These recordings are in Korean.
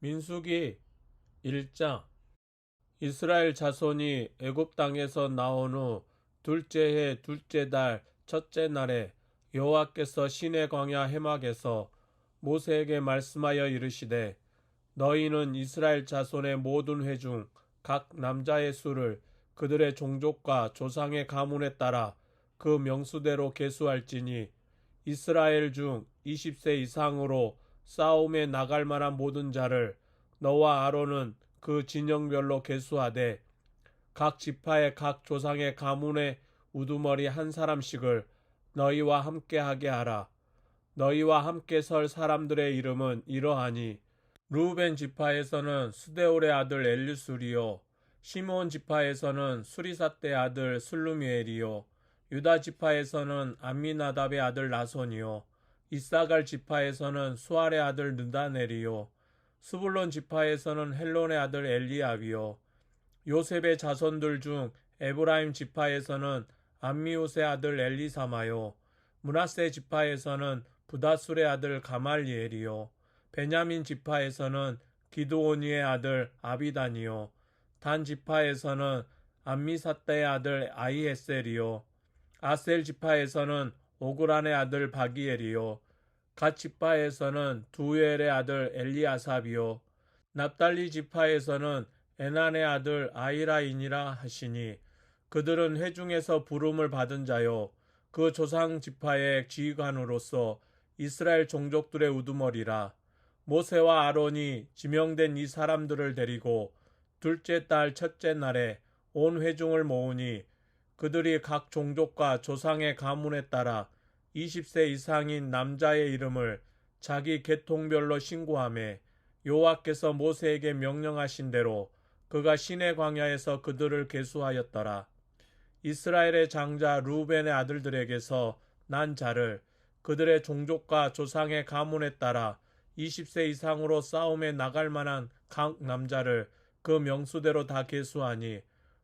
민수기 1장. 이스라엘 자손이 애굽 땅에서 나온 후 둘째 해 둘째 달 첫째 날에 여호와께서 시내 광야 해막에서 모세에게 말씀하여 이르시되 너희는 이스라엘 자손의 모든 회중 각 남자의 수를 그들의 종족과 조상의 가문에 따라 그 명수대로 계수할지니 이스라엘 중 20세 이상으로 싸움에 나갈 만한 모든 자를 너와 아론은 그 진영별로 계수하되 각 지파의 각 조상의 가문의 우두머리 한 사람씩을 너희와 함께 하게 하라. 너희와 함께 설 사람들의 이름은 이러하니 루벤 지파에서는 수데올의 아들 엘류술이요 시므온 지파에서는 수리사떼 아들 슬루미엘이요 유다 지파에서는 암미나답의 아들 나손이요 이사갈 지파에서는 수알의 아들 느다넬이요 스불론 지파에서는 헬론의 아들 엘리압이요 요셉의 자손들 중 에브라임 지파에서는 암미옷의 아들 엘리사마요 문하세 지파에서는 부다술의 아들 가말리엘이요 베냐민 지파에서는 기드오니의 아들 아비단이요 단 지파에서는 암미사떼의 아들 아이에셀이요 아셀 지파에서는 오그란의 아들 바기엘이요. 갓 지파에서는 두엘의 아들 엘리아삽이요. 납달리 지파에서는 에난의 아들 아이라인이라 하시니 그들은 회중에서 부름을 받은 자요. 그 조상 지파의 지휘관으로서 이스라엘 종족들의 우두머리라. 모세와 아론이 지명된 이 사람들을 데리고 둘째 달 첫째 날에 온 회중을 모으니 그들이 각 종족과 조상의 가문에 따라 20세 이상인 남자의 이름을 자기 계통별로 신고함에 여호와께서 모세에게 명령하신 대로 그가 시내 광야에서 그들을 계수하였더라. 이스라엘의 장자 루벤의 아들들에게서 난 자를 그들의 종족과 조상의 가문에 따라 20세 이상으로 싸움에 나갈 만한 각 남자를 그 명수대로 다 계수하니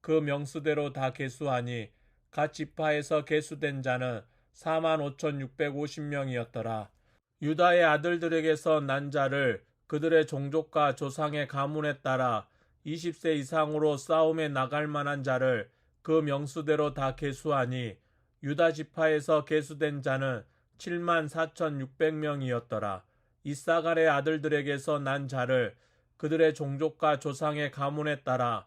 그 명수대로 다 계수하니 각 지파에서 계수된 자는 4만 5,650명이었더라. 유다의 아들들에게서 난 자를 그들의 종족과 조상의 가문에 따라 20세 이상으로 싸움에 나갈 만한 자를 그 명수대로 다 계수하니 유다 지파에서 계수된 자는 7만 4,600명이었더라. 이사갈의 아들들에게서 난 자를 그들의 종족과 조상의 가문에 따라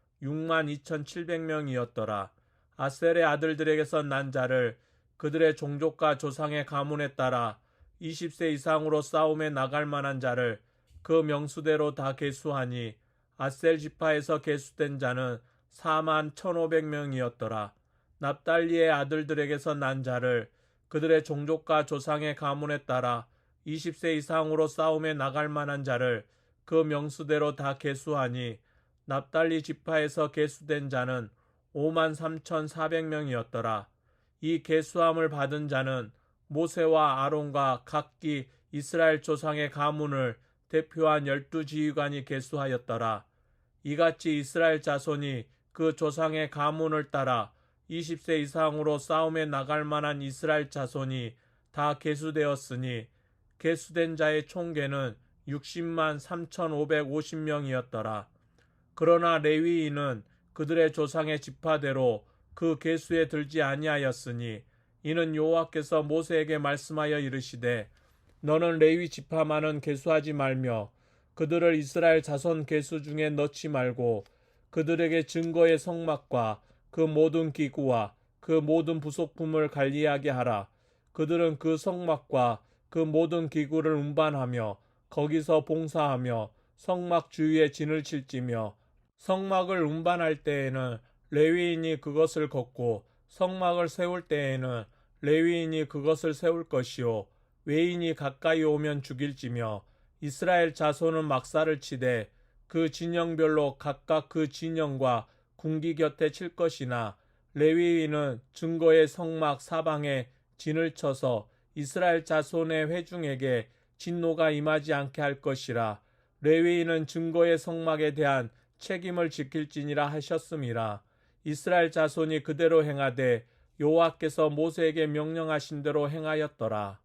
6만 2,700명이었더라. 아셀의 아들들에게서 난 자를 그들의 종족과 조상의 가문에 따라 20세 이상으로 싸움에 나갈 만한 자를 그 명수대로 다 계수하니 아셀 지파에서 계수된 자는 4만 1,500명이었더라. 납달리의 아들들에게서 난 자를 그들의 종족과 조상의 가문에 따라 20세 이상으로 싸움에 나갈 만한 자를 그 명수대로 다 계수하니 납달리 지파에서 계수된 자는 5만 3,400명이었더라. 이 계수함을 받은 자는 모세와 아론과 각기 이스라엘 조상의 가문을 대표한 열두 지휘관이 계수하였더라. 이같이 이스라엘 자손이 그 조상의 가문을 따라 20세 이상으로 싸움에 나갈 만한 이스라엘 자손이 다 계수되었으니 계수된 자의 총계는 60만 3,550명이었더라. 그러나 레위인은 그들의 조상의 지파대로 그 계수에 들지 아니하였으니 이는 여호와께서 모세에게 말씀하여 이르시되 너는 레위 지파만은 계수하지 말며 그들을 이스라엘 자손 계수 중에 넣지 말고 그들에게 증거의 성막과 그 모든 기구와 그 모든 부속품을 관리하게 하라. 그들은 그 성막과 그 모든 기구를 운반하며 거기서 봉사하며 성막 주위에 진을 칠지며 성막을 운반할 때에는 레위인이 그것을 걷고 성막을 세울 때에는 레위인이 그것을 세울 것이요. 외인이 가까이 오면 죽일지며 이스라엘 자손은 막사를 치되 그 진영별로 각각 그 진영과 궁기 곁에 칠 것이나 레위인은 증거의 성막 사방에 진을 쳐서 이스라엘 자손의 회중에게 진노가 임하지 않게 할 것이라 레위인은 증거의 성막에 대한 책임을 지킬지니라 하셨음이라 이스라엘 자손이 그대로 행하되 여호와께서 모세에게 명령하신 대로 행하였더라